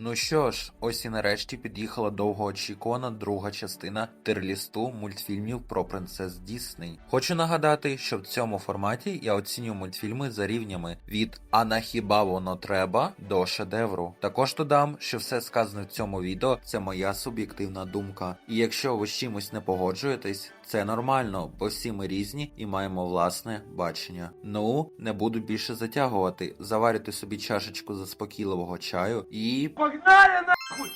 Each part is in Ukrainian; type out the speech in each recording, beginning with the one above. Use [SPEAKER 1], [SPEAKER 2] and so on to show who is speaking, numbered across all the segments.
[SPEAKER 1] Ну що ж, ось і нарешті під'їхала довгоочікувана друга частина тирлісту мультфільмів про принцес Дісней. Хочу нагадати, що в цьому форматі я оцінюю мультфільми за рівнями від А на хіба воно треба до шедевру. Також додам, що все сказане в цьому відео це моя суб'єктивна думка. І якщо ви з чимось не погоджуєтесь, це нормально, бо всі ми різні і маємо власне бачення. Ну, не буду більше затягувати, заварюйте собі чашечку заспокійливого чаю і.
[SPEAKER 2] Погнали нахуй!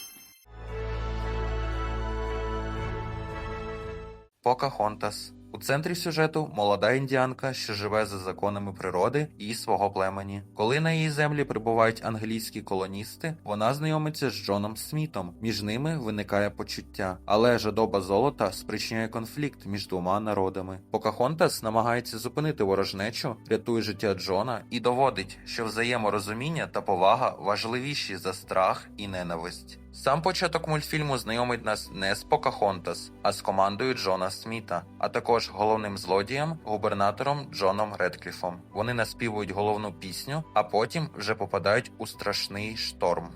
[SPEAKER 1] Покахонтас. У центрі сюжету молода індіанка, що живе за законами природи і свого племені. Коли на її землі прибувають англійські колоністи, вона знайомиться з Джоном Смітом. Між ними виникає почуття, але жадоба золота спричиняє конфлікт між двома народами. Покахонтас намагається зупинити ворожнечу, рятує життя Джона і доводить, що взаєморозуміння та повага важливіші за страх і ненависть. Сам початок мультфільму знайомить нас не з Покахонтас, а з командою Джона Сміта, а також головним злодієм, губернатором Джоном Редкліфом. Вони наспівують головну пісню, а потім вже попадають у страшний шторм.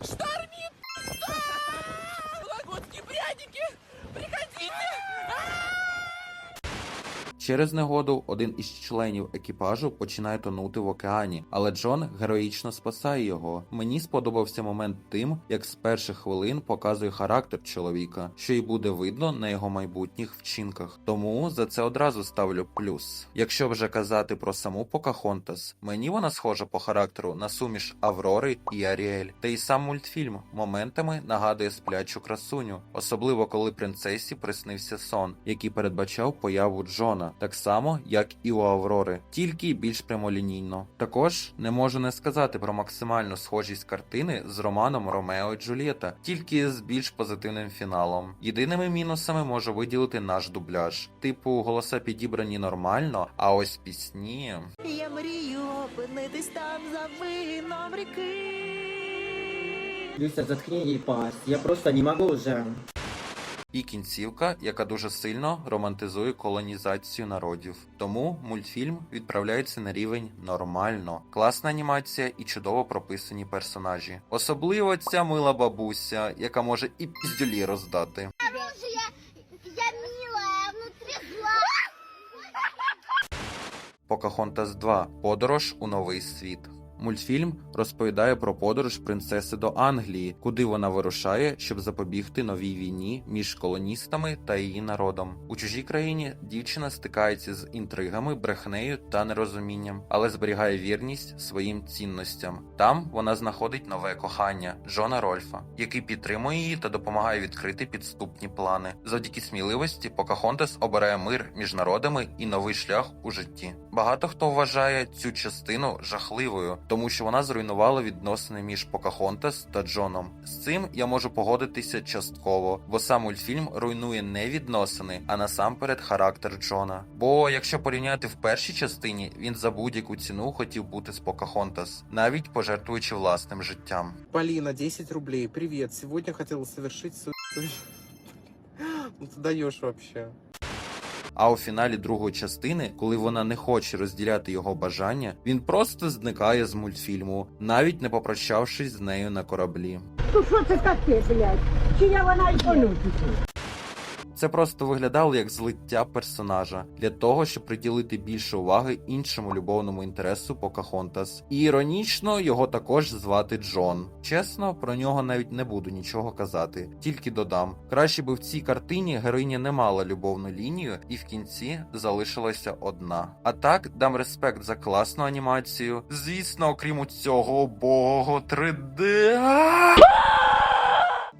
[SPEAKER 3] Лагутские
[SPEAKER 1] Через негоду один із членів екіпажу починає тонути в океані, але Джон героїчно спасає його. Мені сподобався момент тим, як з перших хвилин показує характер чоловіка, що й буде видно на його майбутніх вчинках. Тому за це одразу ставлю плюс. Якщо вже казати про саму Покахонтас, мені вона схожа по характеру на суміш Аврори і Аріель. Та й сам мультфільм моментами нагадує сплячу красуню, особливо коли принцесі приснився сон, який передбачав появу Джона, так само як і у Аврори, тільки більш прямолінійно. Також не можу не сказати про максимальну схожість картини з романом Ромео і Джульєта, тільки з більш позитивним фіналом. Єдиними мінусами можу виділити наш дубляж. Типу, голоса підібрані нормально, а ось пісні.
[SPEAKER 4] Я мрію опинитись там за вином ріки.
[SPEAKER 5] Люся, заткни ей пасть. Я просто не могу уже.
[SPEAKER 1] І кінцівка, яка дуже сильно романтизує колонізацію народів. Тому мультфільм відправляється на рівень нормально, класна анімація і чудово прописані персонажі. Особливо ця мила бабуся, яка може і піздюлі роздати. Покахонтас 2. Подорож у новий світ. Мультфільм розповідає про подорож принцеси до Англії, куди вона вирушає, щоб запобігти новій війні між колоністами та її народом. У чужій країні дівчина стикається з інтригами, брехнею та нерозумінням, але зберігає вірність своїм цінностям. Там вона знаходить нове кохання Джона Рольфа, який підтримує її та допомагає відкрити підступні плани. Завдяки сміливості Покахонтас обирає мир між народами і новий шлях у житті. Багато хто вважає цю частину жахливою, тому що вона зруйнувала відносини між Покахонтас та Джоном. З цим я можу погодитися частково, бо сам мультфільм руйнує не відносини, а насамперед характер Джона. Бо якщо порівняти в першій частині, він за будь-яку ціну хотів бути з Покахонтас, навіть пожертвуючи власним життям.
[SPEAKER 6] Полина, 10 рублей. Привет. Сегодня хотела совершить су... Ну ты даешь вообще.
[SPEAKER 1] А у фіналі другої частини, коли вона не хоче розділяти його бажання, він просто зникає з мультфільму, навіть не попрощавшись з нею на кораблі.
[SPEAKER 7] Ну що це таке, блядь? Чия вона й понюхати?
[SPEAKER 1] Це просто виглядало як злиття персонажа для того, щоб приділити більше уваги іншому любовному інтересу Покахонтас. І іронічно його також звати Джон. Чесно, про нього навіть не буду нічого казати, тільки додам. Краще би в цій картині героїня не мала любовну лінію, і в кінці залишилася одна. А так дам респект за класну анімацію. Звісно, окрім цього бого 3D.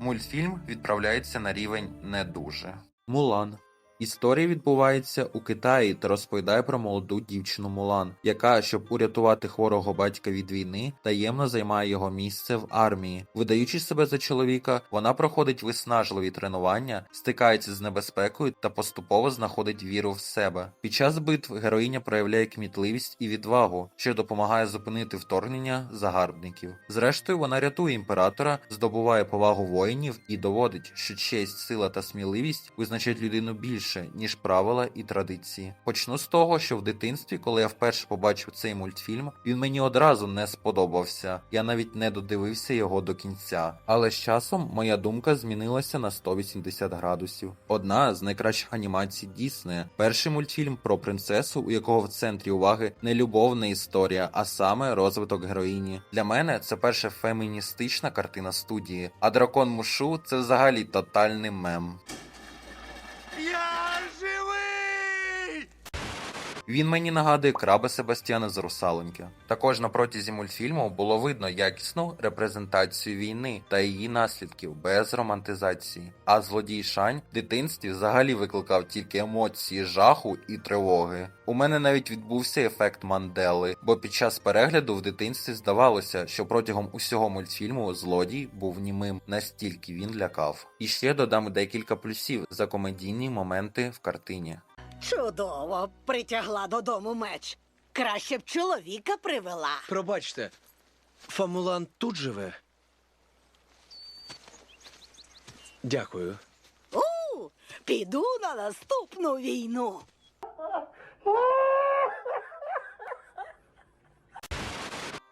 [SPEAKER 1] Мультфільм відправляється на рівень не дуже. Мулан. Історія відбувається у Китаї та розповідає про молоду дівчину Мулан, яка, щоб урятувати хворого батька від війни, таємно займає його місце в армії. Видаючи себе за чоловіка, вона проходить виснажливі тренування, стикається з небезпекою та поступово знаходить віру в себе. Під час битв героїня проявляє кмітливість і відвагу, що допомагає зупинити вторгнення загарбників. Зрештою, вона рятує імператора, здобуває повагу воїнів і доводить, що честь, сила та сміливість визначають людину більш більше, ніж правила і традиції. Почну з того, що в дитинстві, коли я вперше побачив цей мультфільм, він мені одразу не сподобався. Я навіть не додивився його до кінця. Але з часом моя думка змінилася на 180 градусів. Одна з найкращих анімацій Діснея. Перший мультфільм про принцесу, у якого в центрі уваги не любовна історія, а саме розвиток героїні. Для мене це перша феміністична картина студії, а дракон Мушу це взагалі тотальний мем.
[SPEAKER 3] Я живий!
[SPEAKER 1] Він мені нагадує краба Себастьяна з русалоньки. Також на протязі мультфільму було видно якісну репрезентацію війни та її наслідків без романтизації. А злодій Шань в дитинстві взагалі викликав тільки емоції жаху і тривоги. У мене навіть відбувся ефект Мандели, бо під час перегляду в дитинстві здавалося, що протягом усього мультфільму злодій був німим, настільки він лякав. І ще додам декілька плюсів за комедійні моменти в картині.
[SPEAKER 4] Чудово, притягла додому меч. Краще б чоловіка привела.
[SPEAKER 2] Пробачте, Фамулан тут живе. Дякую.
[SPEAKER 4] У, піду на наступну війну.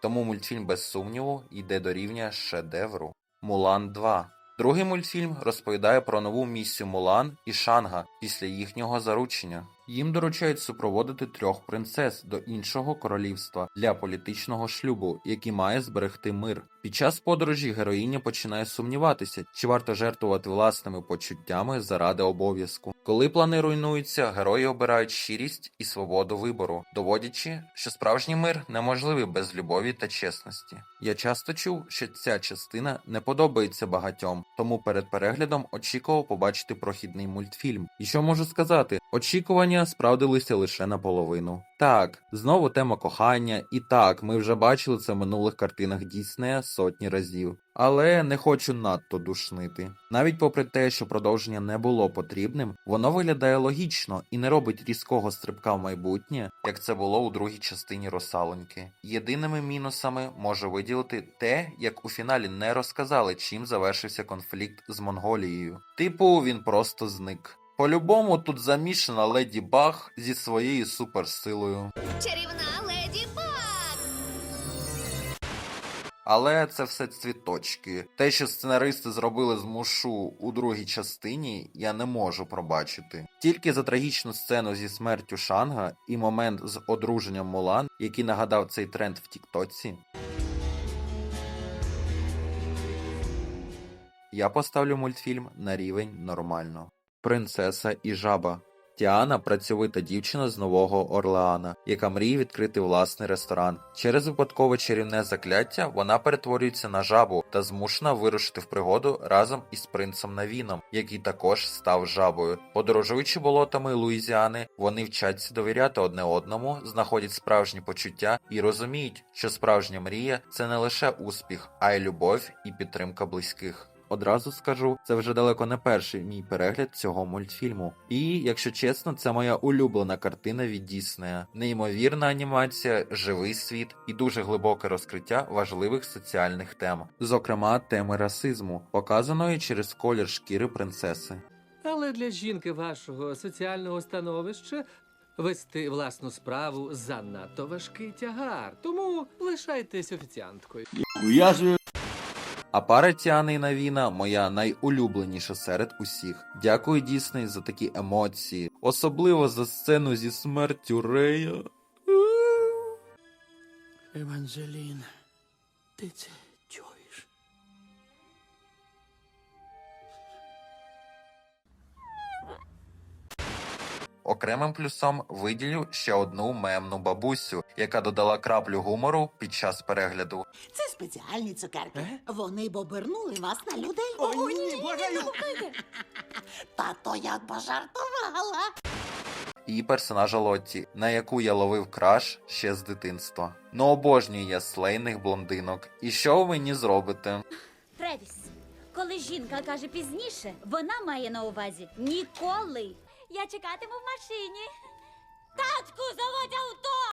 [SPEAKER 1] Тому мультфільм без сумніву йде до рівня шедевру. Мулан 2. Другий мультфільм розповідає про нову місію Мулан і Шанга після їхнього заручення. Їм доручають супроводити трьох принцес до іншого королівства для політичного шлюбу, який має зберегти мир. Під час подорожі героїня починає сумніватися, чи варто жертвувати власними почуттями заради обов'язку. Коли плани руйнуються, герої обирають щирість і свободу вибору, доводячи, що справжній мир неможливий без любові та чесності. Я часто чув, що ця частина не подобається багатьом, тому перед переглядом очікував побачити прохідний мультфільм. І що можу сказати? Очікування справдилися лише наполовину. Так, знову тема кохання, і так, ми вже бачили це в минулих картинах Діснея сотні разів. Але не хочу надто душнити. Навіть попри те, що продовження не було потрібним, воно виглядає логічно і не робить різкого стрибка в майбутнє, як це було у другій частині Росалоньки. Єдиними мінусами можу виділити те, як у фіналі не розказали, чим завершився конфлікт з Монголією. Типу, він просто зник. По-любому тут замішана леді Баг зі своєю суперсилою.
[SPEAKER 8] Чарівна
[SPEAKER 1] Але це все цвіточки. Те, що сценаристи зробили з Мушу у другій частині, я не можу пробачити. Тільки за трагічну сцену зі смертю Шанга і момент з одруженням Мулан, який нагадав цей тренд в Тіктоці. Я поставлю мультфільм на рівень нормально. Принцеса і жаба. Тіана працьовита дівчина з Нового Орлеана, яка мріє відкрити власний ресторан. Через випадкове чарівне закляття вона перетворюється на жабу та змушена вирушити в пригоду разом із принцем Навіном, який також став жабою. Подорожуючи болотами Луїзіани, вони вчаться довіряти одне одному, знаходять справжні почуття і розуміють, що справжня мрія це не лише успіх, а й любов і підтримка близьких. Одразу скажу, це вже далеко не перший мій перегляд цього мультфільму. І, якщо чесно, це моя улюблена картина від Діснея. Неймовірна анімація, живий світ і дуже глибоке розкриття важливих соціальних тем, зокрема теми расизму, показаної через колір шкіри принцеси.
[SPEAKER 9] Але для жінки вашого соціального становища вести власну справу занадто важкий тягар. Тому лишайтесь офіціанткою.
[SPEAKER 1] А пара Тіани і Навіна моя найулюбленіша серед усіх. Дякую Дісней за такі емоції, особливо за сцену зі смертю Рея.
[SPEAKER 3] Еванжелін, ти це
[SPEAKER 1] Окремим плюсом виділю ще одну мемну бабусю, яка додала краплю гумору під час перегляду.
[SPEAKER 4] Це спеціальні цукерки. Вони б обернули вас на людей.
[SPEAKER 3] О, ні, благаю!
[SPEAKER 4] Та то я пожартувала.
[SPEAKER 1] І персонажа Лотті, на яку я ловив краш ще з дитинства. Ну обожнюю я слейних блондинок. І що ви мені зробите?
[SPEAKER 8] Тревіс, коли жінка каже пізніше, вона має на увазі ніколи. Я чекатиму в машині. Татку, заводь авто!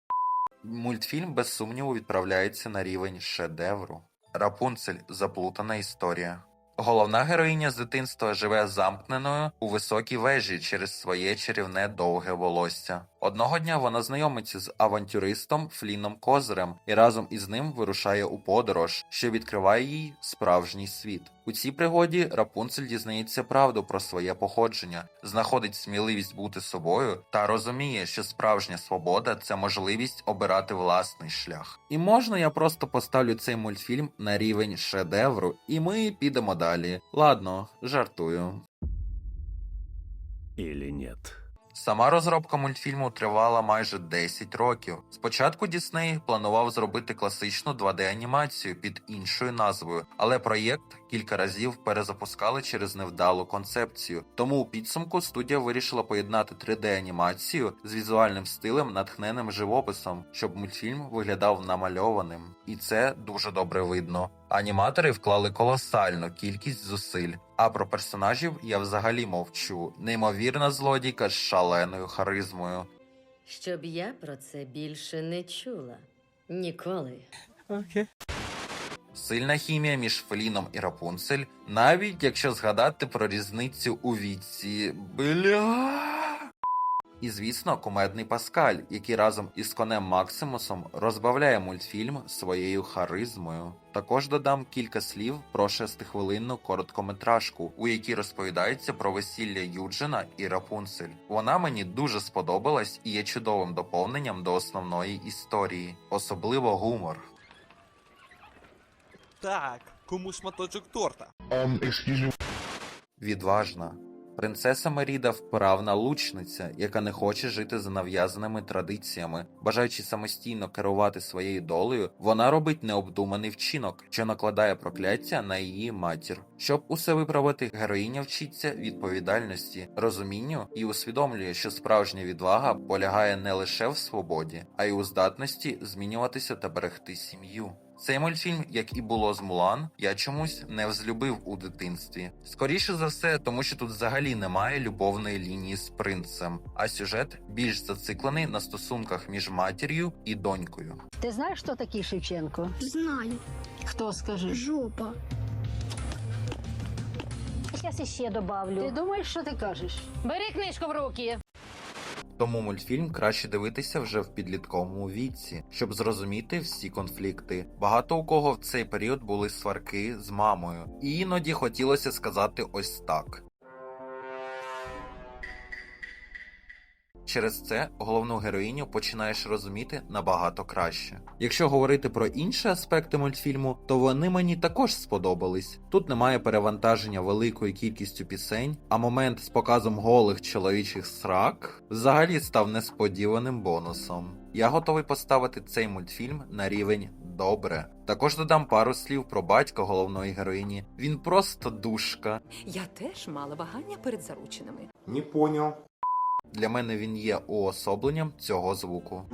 [SPEAKER 1] Мультфільм без сумніву відправляється на рівень шедевру. Рапунцель заплутана історія. Головна героїня з дитинства живе замкненою у високій вежі через своє чарівне довге волосся. Одного дня вона знайомиться з авантюристом Фліном Козирем і разом із ним вирушає у подорож, що відкриває їй справжній світ. У цій пригоді Рапунцель дізнається правду про своє походження, знаходить сміливість бути собою та розуміє, що справжня свобода це можливість обирати власний шлях. І можна я просто поставлю цей мультфільм на рівень шедевру, і ми підемо далі. Ладно, жартую.
[SPEAKER 2] Или нет?
[SPEAKER 1] Сама розробка мультфільму тривала майже 10 років. Спочатку Дісней планував зробити класичну 2D-анімацію під іншою назвою, але проєкт кілька разів перезапускали через невдалу концепцію. Тому у підсумку студія вирішила поєднати 3D-анімацію з візуальним стилем, натхненим живописом, щоб мультфільм виглядав намальованим. І це дуже добре видно. Аніматори вклали колосальну кількість зусиль. А про персонажів я взагалі мовчу. Неймовірна злодійка з шаленою харизмою.
[SPEAKER 10] Щоб я про це більше не чула. Ніколи.
[SPEAKER 1] Сильна хімія між Феліном і Рапунцель, навіть якщо згадати про різницю у віці. Бля. І звісно, кумедний Паскаль, який разом із конем Максимусом розбавляє мультфільм своєю харизмою. Також додам кілька слів про шестихвилинну короткометражку, у якій розповідається про весілля Юджина і Рапунцель. Вона мені дуже сподобалась і є чудовим доповненням до основної історії, особливо гумор.
[SPEAKER 3] Так, кому шматочок торта?
[SPEAKER 1] Відважна. Принцеса Меріда вправна лучниця, яка не хоче жити за нав'язаними традиціями. Бажаючи самостійно керувати своєю долею, вона робить необдуманий вчинок, що накладає прокляття на її матір. Щоб усе виправити, героїня вчиться відповідальності, розумінню і усвідомлює, що справжня відвага полягає не лише в свободі, а й у здатності змінюватися та берегти сім'ю. Цей мультфільм, як і було з Мулан, я чомусь не взлюбив у дитинстві. Скоріше за все, тому що тут взагалі немає любовної лінії з принцем, а сюжет більш зациклений на стосунках між матір'ю і донькою.
[SPEAKER 7] Ти знаєш, хто такий Шевченко?
[SPEAKER 11] Знаю,
[SPEAKER 7] Хто скажи?
[SPEAKER 11] жопа.
[SPEAKER 7] Я ще добавлю. Ти думаєш, що ти кажеш? Бери книжку в руки.
[SPEAKER 1] Тому мультфільм краще дивитися вже в підлітковому віці, щоб зрозуміти всі конфлікти. Багато у кого в цей період були сварки з мамою, і іноді хотілося сказати ось так. Через це головну героїню починаєш розуміти набагато краще. Якщо говорити про інші аспекти мультфільму, то вони мені також сподобались. Тут немає перевантаження великою кількістю пісень, а момент з показом голих чоловічих срак взагалі став несподіваним бонусом. Я готовий поставити цей мультфільм на рівень добре. Також додам пару слів про батька головної героїні. Він просто душка.
[SPEAKER 10] Я теж мала вагання перед зарученими.
[SPEAKER 6] Не понял.
[SPEAKER 1] Для мене він є уособленням цього звуку.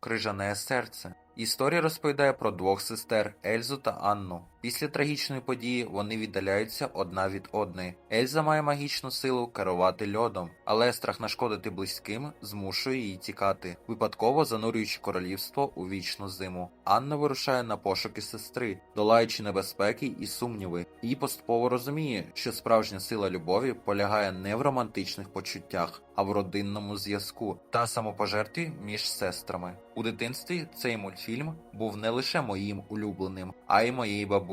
[SPEAKER 1] Крижане серце. Історія розповідає про двох сестер Ельзу та Анну. Після трагічної події вони віддаляються одна від одної. Ельза має магічну силу керувати льодом, але страх нашкодити близьким змушує її тікати, випадково занурюючи королівство у вічну зиму. Анна вирушає на пошуки сестри, долаючи небезпеки і сумніви, і поступово розуміє, що справжня сила любові полягає не в романтичних почуттях, а в родинному зв'язку та самопожертві між сестрами. У дитинстві цей мультфільм був не лише моїм улюбленим, а й моєї бабусі.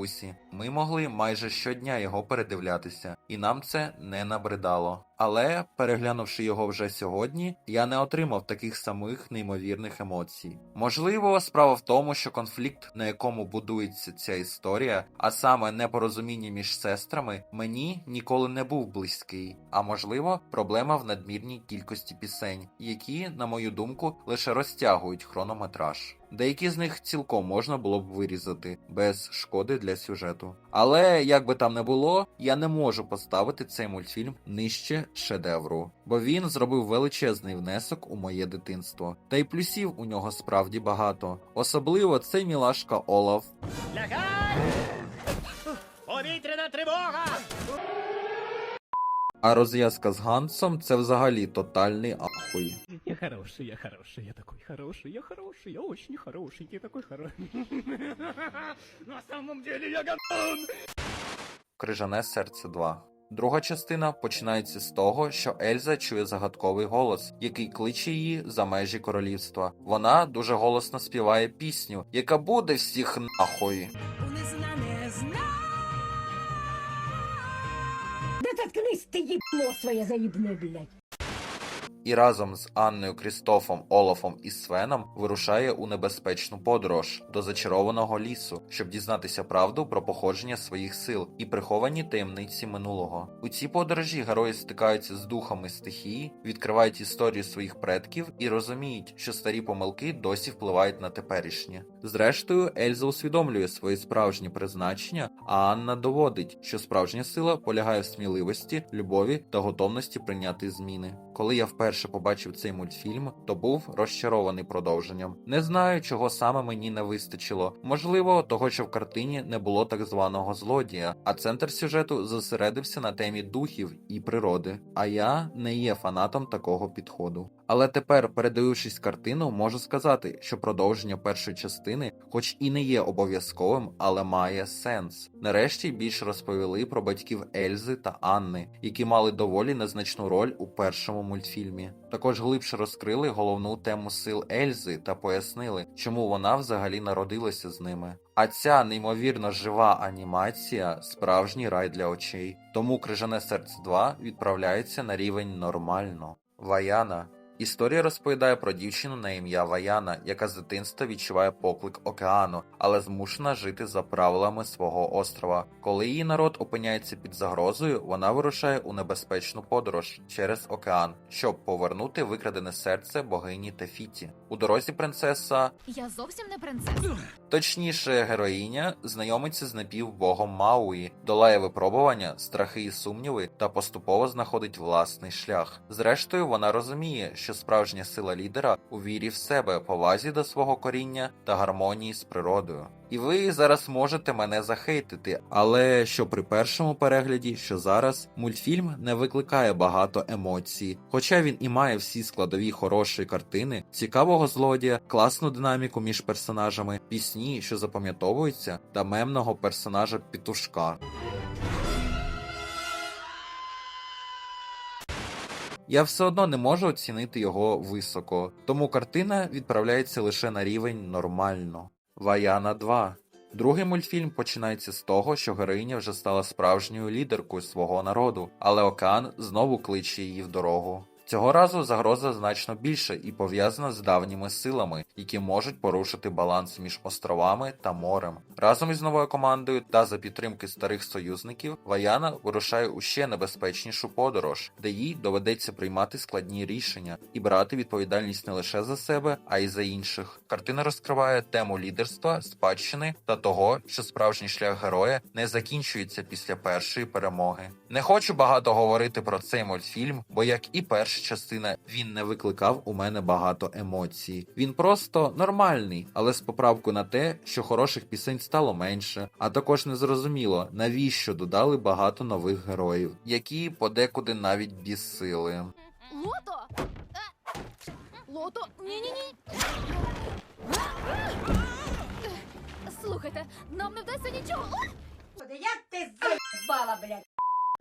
[SPEAKER 1] Ми могли майже щодня його передивлятися, і нам це не набридало. Але, переглянувши його вже сьогодні, я не отримав таких самих неймовірних емоцій. Можливо, справа в тому, що конфлікт, на якому будується ця історія, а саме непорозуміння між сестрами, мені ніколи не був близький. А можливо, проблема в надмірній кількості пісень, які, на мою думку, лише розтягують хронометраж. Деякі з них цілком можна було б вирізати без шкоди для сюжету. Але як би там не було, я не можу поставити цей мультфільм нижче шедевру, бо він зробив величезний внесок у моє дитинство. Та й плюсів у нього справді багато. Особливо цей мілашка Олаф. А розв'язка з Гансом це взагалі тотальний ахуй.
[SPEAKER 11] Я хороший, я хороший, я такой хороший, я хороший, я очень хороший, я такой хороший. На самом деле я гандон!
[SPEAKER 1] Крижане серце 2. Друга частина починається з того, що Ельза чує загадковий голос, який кличе її за межі королівства. Вона дуже голосно співає пісню, яка буде всіх нахуй.
[SPEAKER 7] Да заткнись ти їбло своє заїбне, блядь.
[SPEAKER 1] І разом з Анною Крістофом, Олафом і Свеном вирушає у небезпечну подорож до зачарованого лісу, щоб дізнатися правду про походження своїх сил і приховані таємниці минулого. У цій подорожі герої стикаються з духами стихії, відкривають історію своїх предків і розуміють, що старі помилки досі впливають на теперішнє. Зрештою, Ельза усвідомлює своє справжнє призначення, а Анна доводить, що справжня сила полягає в сміливості, любові та готовності прийняти зміни. Коли я вперше побачив цей мультфільм, то був розчарований продовженням. Не знаю, чого саме мені не вистачило. Можливо, того, що в картині не було так званого злодія, а центр сюжету зосередився на темі духів і природи. А я не є фанатом такого підходу. Але тепер, передивившись картину, можу сказати, що продовження першої частини, хоч і не є обов'язковим, але має сенс. Нарешті більше розповіли про батьків Ельзи та Анни, які мали доволі незначну роль у першому мультфільмі. Також глибше розкрили головну тему сил Ельзи та пояснили, чому вона взагалі народилася з ними. А ця неймовірно жива анімація справжній рай для очей. Тому Крижане серце 2 відправляється на рівень нормально. Ваяна Історія розповідає про дівчину на ім'я Ваяна, яка з дитинства відчуває поклик океану, але змушена жити за правилами свого острова. Коли її народ опиняється під загрозою, вона вирушає у небезпечну подорож через океан, щоб повернути викрадене серце богині Тефіті. У дорозі принцеса
[SPEAKER 7] Я зовсім не принцеса.
[SPEAKER 1] Точніше, героїня знайомиться з напівбогом Мауї, долає випробування, страхи і сумніви та поступово знаходить власний шлях. Зрештою, вона розуміє, що справжня сила лідера у вірі в себе, повазі до свого коріння та гармонії з природою. І ви зараз можете мене захейтити, але що при першому перегляді, що зараз мультфільм не викликає багато емоцій, хоча він і має всі складові хорошої картини, цікавого злодія, класну динаміку між персонажами, пісні, що запам'ятовуються, та мемного персонажа Пітушка. Я все одно не можу оцінити його високо, тому картина відправляється лише на рівень нормально. Ваяна 2 Другий мультфільм починається з того, що героїня вже стала справжньою лідеркою свого народу, але океан знову кличе її в дорогу. Цього разу загроза значно більша і пов'язана з давніми силами, які можуть порушити баланс між островами та морем. Разом із новою командою та за підтримки старих союзників Ваяна вирушає у ще небезпечнішу подорож, де їй доведеться приймати складні рішення і брати відповідальність не лише за себе, а й за інших. Картина розкриває тему лідерства, спадщини та того, що справжній шлях героя не закінчується після першої перемоги. Не хочу багато говорити про цей мультфільм, бо як і перша частина, він не викликав у мене багато емоцій. Він просто нормальний, але з поправкою на те, що хороших пісень стало менше, а також незрозуміло, навіщо додали багато нових героїв, які подекуди навіть бісили.
[SPEAKER 7] Лото? Лото? Ні-ні-ні. Слухайте, нам не вдасться нічого.
[SPEAKER 4] Як ти заїбала, блядь?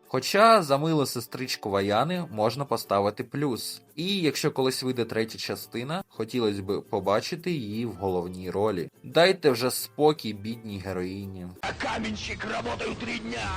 [SPEAKER 1] Хоча за милу сестричку Ваяни можна поставити плюс. І якщо колись вийде третя частина, хотілося б побачити її в головній ролі. Дайте вже спокій бідній героїні.
[SPEAKER 11] Каменщик, работаю три дня!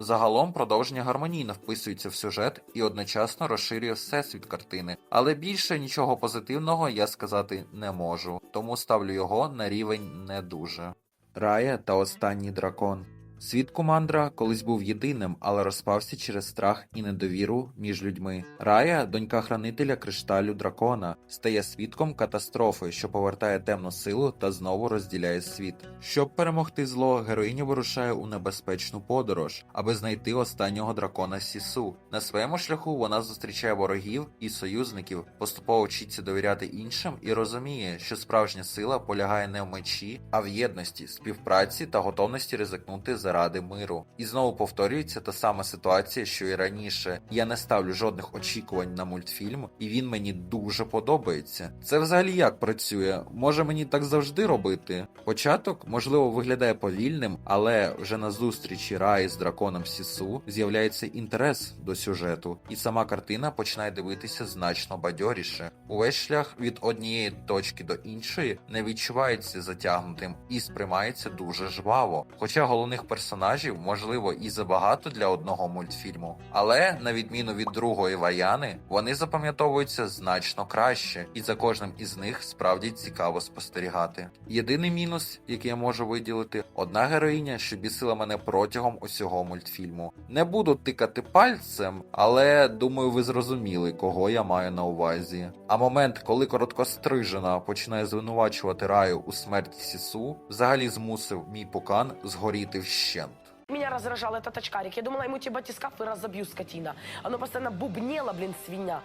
[SPEAKER 1] Загалом продовження гармонійно вписується в сюжет і одночасно розширює всесвіт картини, але більше нічого позитивного я сказати не можу, тому ставлю його на рівень не дуже. Рая та останній дракон. Світ Кумандра колись був єдиним, але розпався через страх і недовіру між людьми. Рая, донька хранителя кришталю дракона, стає свідком катастрофи, що повертає темну силу та знову розділяє світ. Щоб перемогти зло, героїня вирушає у небезпечну подорож, аби знайти останнього дракона Сісу. На своєму шляху вона зустрічає ворогів і союзників, поступово вчиться довіряти іншим і розуміє, що справжня сила полягає не в мечі, а в єдності, співпраці та готовності ризикнути заради миру. І знову повторюється та сама ситуація, що і раніше. Я не ставлю жодних очікувань на мультфільм, і він мені дуже подобається. Це взагалі як працює? Може мені так завжди робити? Початок, можливо, виглядає повільним, але вже на зустрічі Раї з драконом Сісу з'являється інтерес до сюжету, і сама картина починає дивитися значно бадьоріше. Увесь шлях від однієї точки до іншої не відчувається затягнутим і сприймається дуже жваво. Хоча головних персонажів можливо і забагато для одного мультфільму, але на відміну від другої Ваяни, вони запам'ятовуються значно краще, і за кожним із них справді цікаво спостерігати. Єдиний мінус, який я можу виділити, одна героїня, що бісила мене протягом усього мультфільму. Не буду тикати пальцем, але думаю, ви зрозуміли, кого я маю на увазі. А момент, коли короткострижена починає звинувачувати раю у смерті Сісу, взагалі змусив мій пукан згоріти вщент.
[SPEAKER 7] Меня раздражал этот очкарик. Я думала, ему те батискаф и разобью, скотина. Оно постоянно бубнело, блин, свинья.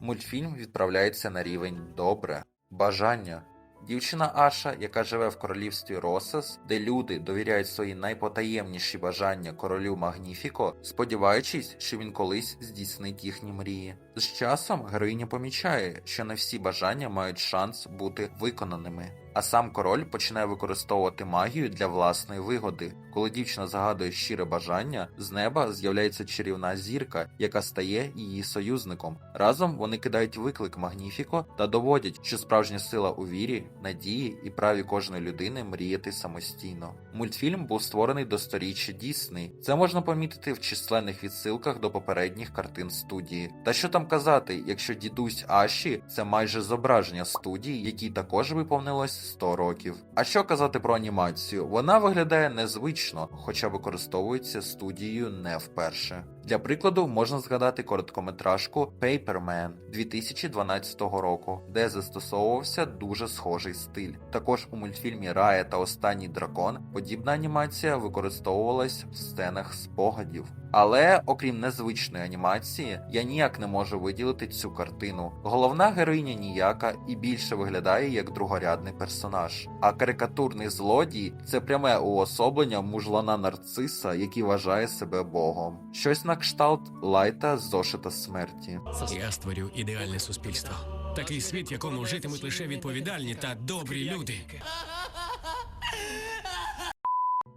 [SPEAKER 1] Мультфільм відправляється на рівень добре. Бажання. Дівчина Аша, яка живе в королівстві Росас, де люди довіряють свої найпотаємніші бажання королю Магніфіко, сподіваючись, що він колись здійснить їхні мрії. З часом героїня помічає, що не всі бажання мають шанс бути виконаними. А сам король починає використовувати магію для власної вигоди. Коли дівчина загадує щире бажання, з неба з'являється чарівна зірка, яка стає її союзником. Разом вони кидають виклик Магніфіко та доводять, що справжня сила у вірі, надії і праві кожної людини мріяти самостійно. Мультфільм був створений до сторіччя Дісней. Це можна помітити в численних відсилках до попередніх картин студії. Та що там казати, якщо дідусь Аші це майже зображення студії, якій також виповнилось 100 років. А що казати про анімацію? Вона виглядає незвично, хоча використовується студією не вперше. Для прикладу можна згадати короткометражку Paperman 2012 року, де застосовувався дуже схожий стиль. Також у мультфільмі Рая та Останній дракон подібна анімація використовувалась в сценах спогадів. Але окрім незвичної анімації, я ніяк не можу виділити цю картину. Головна героїня ніяка і більше виглядає як другорядний персонаж. А карикатурний злодій це пряме уособлення мужлана нарциса, який вважає себе богом. Щось на кшталт лайта з зошита смерті.
[SPEAKER 11] Я створю ідеальне суспільство. Такий світ, в якому житимуть лише відповідальні та добрі люди.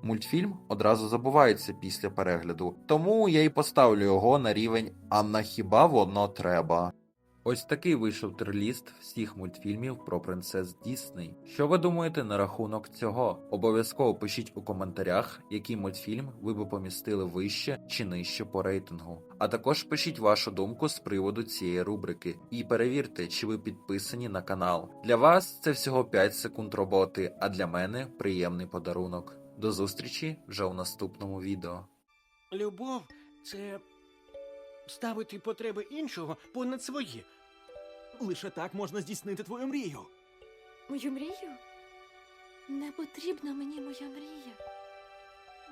[SPEAKER 1] Мультфільм одразу забувається після перегляду, тому я і поставлю його на рівень А на хіба воно треба. Ось такий вийшов тирліст всіх мультфільмів про принцес Дісней. Що ви думаєте на рахунок цього? Обов'язково пишіть у коментарях, який мультфільм ви би помістили вище чи нижче по рейтингу. А також пишіть вашу думку з приводу цієї рубрики і перевірте, чи ви підписані на канал. Для вас це всього 5 секунд роботи, а для мене приємний подарунок. До зустрічі вже у наступному відео.
[SPEAKER 2] Любов це ставити потреби іншого понад свої.
[SPEAKER 3] Лише так можна здійснити твою мрію.
[SPEAKER 8] Мою мрію? Не потрібна мені моя мрія.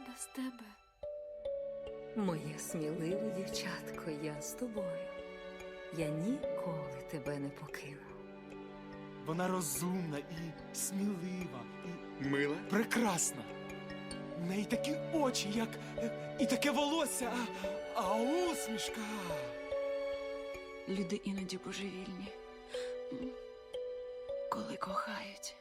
[SPEAKER 8] Без тебе.
[SPEAKER 10] Моє сміливе дівчатко, я з тобою. Я ніколи тебе не покину.
[SPEAKER 3] Вона розумна і смілива, і мила, прекрасна. Неї такі очі, як і таке волосся, а, а усмішка.
[SPEAKER 4] Люди іноді божевільні, коли кохають.